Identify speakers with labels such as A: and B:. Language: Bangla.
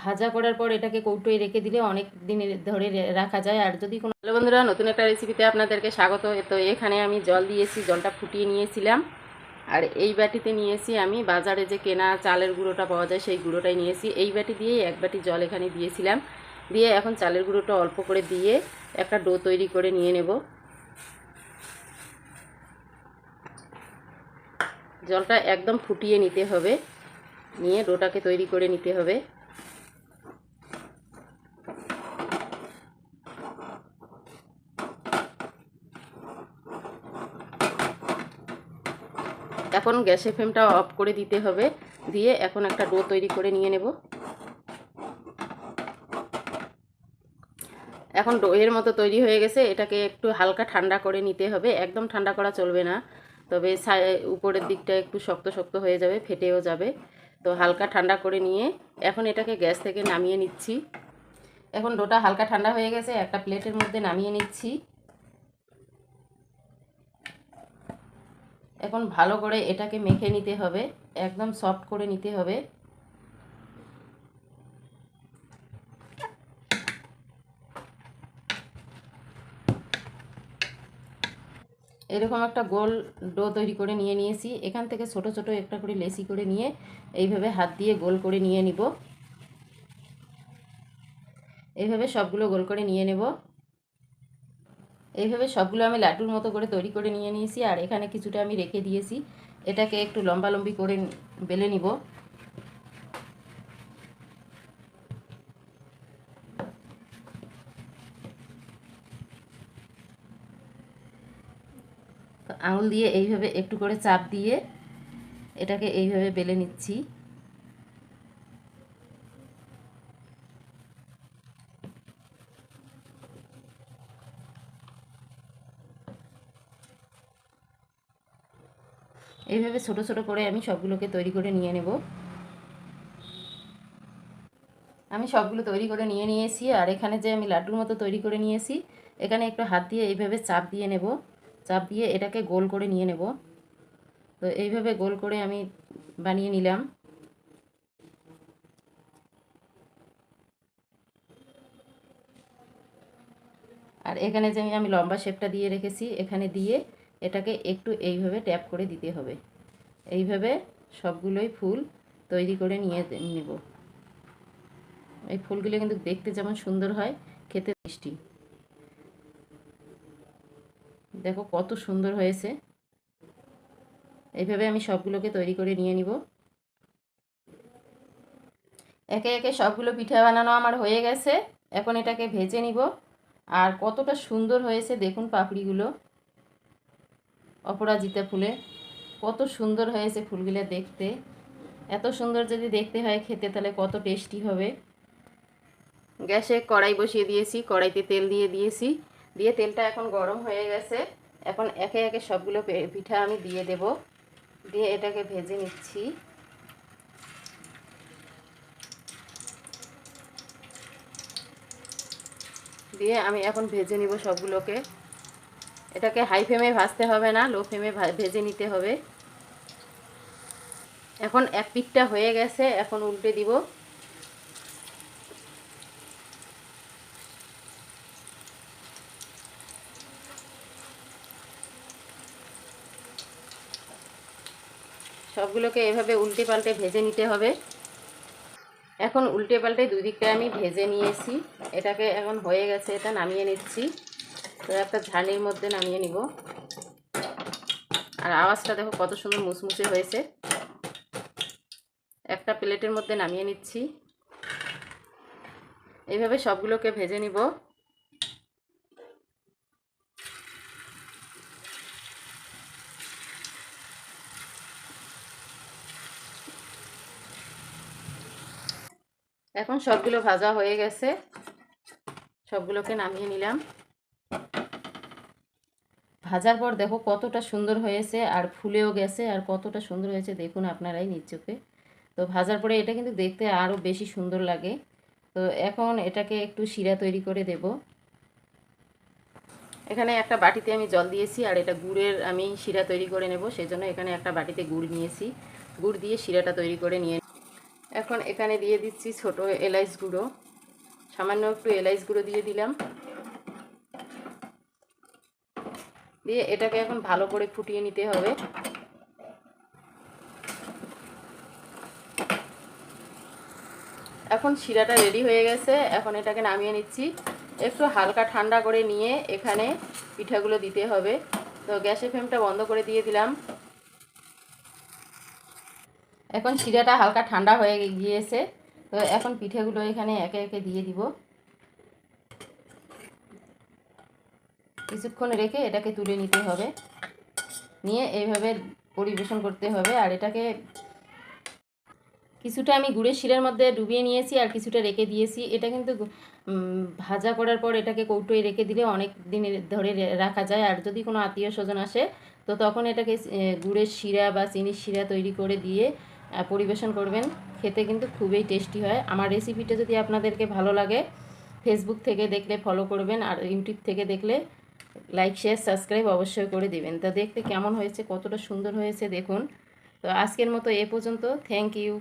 A: ভাজা করার পর এটাকে কৌটোয় রেখে দিলে অনেক দিন ধরে রাখা যায়। আর যদি কোনো হ্যালো বন্ধুরা, নতুন একটা রেসিপিতে আপনাদেরকে স্বাগত। তো এখানে আমি জল দিয়েছি, জলটা ফুটিয়ে নিয়েছিলাম। আর এই বাটিতে নিয়েছি আমি বাজারে যে কেনা চালের গুঁড়োটা পাওয়া যায়, সেই গুঁড়োটাই নিয়েছি। এই বাটি দিয়েই এক বাটি জল এখানে দিয়েছিলাম। দিয়ে এখন চালের গুঁড়োটা অল্প করে দিয়ে একটা ডো তৈরি করে নিয়ে নেব। জলটা একদম ফুটিয়ে নিতে হবে। নিয়ে ডোটাকে তৈরি করে নিতে হবে। এখন গ্যাসের ফ্লেমটা অফ করে দিতে হবে। দিয়ে এখন একটা ডো তৈরি করে নিয়ে নেব। এখন ডোয়ের মতো তৈরি হয়ে গেছে। এটাকে একটু হালকা ঠান্ডা করে নিতে হবে। একদম ঠান্ডা করা চলবে না। তবে উপরের দিকটা একটু শক্ত শক্ত হয়ে যাবে, ফেটেও যাবে। তো হালকা ঠান্ডা করে নিয়ে এখন এটাকে গ্যাস থেকে নামিয়ে নিচ্ছি। এখন ডোটা হালকা ঠান্ডা হয়ে গেছে, একটা প্লেটের মধ্যে নামিয়ে নিচ্ছি। এখন ভালো করে এটাকে মেখে নিতে হবে, একদম সফট করে নিতে হবে। এরকম একটা গোল ডো তৈরি করে নিয়ে নিয়েছি। এখান থেকে ছোট ছোট একটা করে লেসি করে নিয়ে এইভাবে হাত দিয়ে গোল করে নিয়ে নিব। এইভাবে সবগুলো গোল করে নিয়ে নেব। এইভাবে সবগুলো আমি লাড্ডুর মতো করে তৈরি করে নিয়ে নিয়েছি। আর এখানে কিছুটা আমি রেখে দিয়েছি। এটাকে একটু লম্বা লম্বি করে বেলে নিব। আঙুল দিয়ে এইভাবে একটু করে চাপ দিয়ে এটাকে এইভাবে বেলে নিচ্ছি। এইভাবে ছোট ছোট করে আমি সবগুলোকে তৈরি করে নিয়ে নেব। আমি সবগুলো তৈরি করে নিয়ে নিয়েছি আর এখানে যে আমি লাড্ডুর মতো তৈরি করে নিয়েছি, এখানে একটু হাত দিয়ে এইভাবে চাপ দিয়ে নেব। চাপ দিয়ে এটাকে গোল করে নিয়ে নেব। তো এইভাবে গোল করে আমি বানিয়ে নিলাম। আর এখানে যে আমি লম্বা শেপটা দিয়ে রেখেছি, এখানে দিয়ে এটাকে একটু এইভাবে ট্যাপ করে দিতে হবে। এইভাবে সবগুলোই ফুল তৈরি করে নিয়ে নেব। এই ফুলগুলো কিন্তু দেখতে যেমন সুন্দর হয়, খেতে মিষ্টি দেখো কত সুন্দর হয়েছে। এইভাবে আমি সবগুলোকে তৈরি করে নিয়ে নিব। একে একে সবগুলো পিঠা বানানো আমার হয়ে গেছে। এখন এটাকে ভেজে নিব। আর কতটা সুন্দর হয়েছে দেখুন পাপড়িগুলো। অপরাজিতা ফুলে। কত সুন্দর হয়েছে ফুলগুলো দেখতে। এত সুন্দর যদি দেখতে হয় খেতে তাহলে কত টেস্টি হবে। গ্যাসে কড়াই বসিয়ে দিয়েছি। কড়াইতে তেল দিয়ে দিয়েছি। দিয়ে তেলটা এখন গরম হয়ে গেছে। এখন একে একে সবগুলো পিঠা আমি দিয়ে দেব। দিয়ে এটাকে ভেজে নিচ্ছি। দিয়ে আমি এখন ভেজে নিব সবগুলোকে। এটাকে হাই ফ্লেমে ভাজতে হবে না লো ফ্লেমে ভেজে নিতে হবে। এখন এক পিঠটা হয়ে গেছে, এখন উল্টে দিব। সবগুলোকে এভাবে উল্টে পাল্টে ভেজে নিতে হবে। এখন উল্টে পাল্টে দুই দিকটা আমি ভেজে নিয়েছি। এটাকে এখন হয়ে গেছে, এটা নামিয়ে নিচ্ছি। তো একটা ঝানির মধ্যে নামিয়ে নিব। আর আওয়াজটা দেখো কত সুন্দর মুসমুসে হয়েছে। একটা প্লেটের মধ্যে নামিয়ে নিচ্ছি। এভাবে সবগুলোকে ভেজে নিব। এখন সবগুলো ভাজা হয়ে গেছে। সবগুলোকে নামিয়ে নিলাম। ভাজার পর দেখো কতটা সুন্দর হয়েছে আর ফুলেও গেছে আর কতটা সুন্দর হয়েছে দেখুন আপনারাই নিজ চোখে। তো ভাজার পরে এটা কিন্তু দেখতে আরও বেশি সুন্দর লাগে। তো এখন এটাকে একটু শিরা তৈরি করে দেব। এখানে একটা বাটিতে আমি জল দিয়েছি আর এটা গুড়ের আমি শিরা তৈরি করে নেব, সেজন্য এখানে একটা বাটিতে গুড় নিয়েছি। গুড় দিয়ে শিরাটা তৈরি করে নিয়ে এখন এখানে দিয়ে দিচ্ছি ছোট এলাইচ গুঁড়ো। সামান্য একটু এলাইচ গুঁড়ো দিয়ে দিলাম। দিয়ে এটাকে এখন ভালো করে ফুটিয়ে নিতে হবে। এখন শিরাটা রেডি হয়ে গেছে। এখন এটাকে নামিয়ে নিচ্ছি। একটু হালকা ঠান্ডা করে নিয়ে এখানে পিঠাগুলো দিতে হবে। তো গ্যাসের ফ্লেমটা বন্ধ করে দিয়ে দিলাম। এখন শিরাটা হালকা ঠান্ডা হয়ে গিয়েছে, তো এখন পিঠেগুলো এখানে একে একে দিয়ে দিব। কিছুক্ষণ রেখে এটাকে তুলে নিতে হবে। নিয়ে এইভাবে পরিবেশন করতে হবে, আর এটাকে কিছুটা আমি গুড়ের শিরার মধ্যে ডুবিয়ে নিয়েছি আর কিছুটা রেখে দিয়েছি। এটা কিন্তু ভাজা করার পর এটাকে কৌটোয় রেখে দিলে অনেক দিন ধরে রাখা যায়। আর যদি কোনো আত্মীয় স্বজন আসে, তো তখন এটাকে গুড়ের শিরা বা চিনির শিরা তৈরি করে দিয়ে পরিবেশন করবেন। খেতে কিন্তু খুবই টেস্টি হয়। আমার রেসিপিটা যদি আপনাদেরকে ভালো লাগে ফেসবুক থেকে দেখলে ফলো করবেন আর ইউটিউব থেকে দেখলে লাইক শেয়ার সাবস্ক্রাইব অবশ্যই করে দিবেন। তা দেখতে কেমন হয়েছে, কতটা সুন্দর হয়েছে দেখুন। তো আজকের মতো এ পর্যন্ত। Thank you